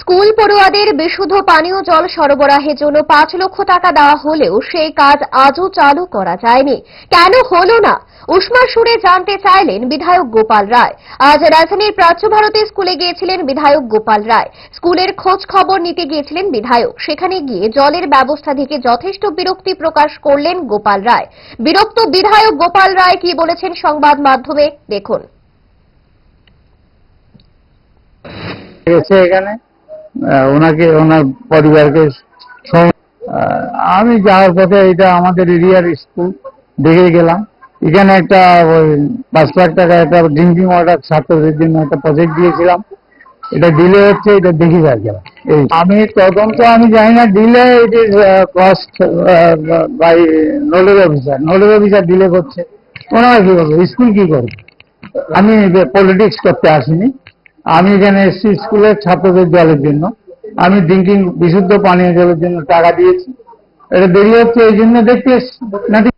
School পড়ুয়াদের বিশুদ্ধ পানীয় জল সরবরাহের জন্য পাঁচ লক্ষ টাকা দেওয়া হলেও সেই কাজ আজও চালু করা যায়নি। কেন হলো না? উষ্মার সুরে জানতে চাইলেন বিধায়ক গোপাল রায়। আজ রাজধানীর প্রাচ্য ভারতী স্কুলে গিয়েছিলেন বিধায়ক গোপাল রায়। স্কুলের খোঁজ খবর নিতে গিয়েছিলেন বিধায়ক। সেখানে গিয়ে জলের ব্যবস্থা থেকে যথেষ্ট বিরক্তি প্রকাশ করলেন গোপাল রায়। বিরক্ত বিধায়ক গোপাল রায় কি বলেছেন সংবাদ মাধ্যমে? দেখুন। এখানে ওনাকে, ওনার পরিবারকে আমি যাওয়ার পথে এটা আমাদের এরিয়ার স্কুল, দেখে গেলাম। এখানে একটা ওই পাঁচ লাখ টাকা একটা ড্রিঙ্কিং ওয়াটার ছাত্রদের জন্য একটা প্রজেক্ট দিয়েছিলাম। এটা ডিলে হচ্ছে, এটা দেখি গেলাম এই আমি তদন্ত, আমি জানি না delay it is caused by nodal officer nodal officer delay করছে। ওনারা কি করবে? স্কুল কি করবে? আমি পলিটিক্স করতে আসিনি। আমি এখানে এসেছি স্কুলের ছাত্রদের জলের জন্য। আমি ড্রিঙ্কিং বিশুদ্ধ পানীয় জলের জন্য টাকা দিয়েছি। এটা দেরি হচ্ছে এই জন্য দেখতে এসছি। নাকি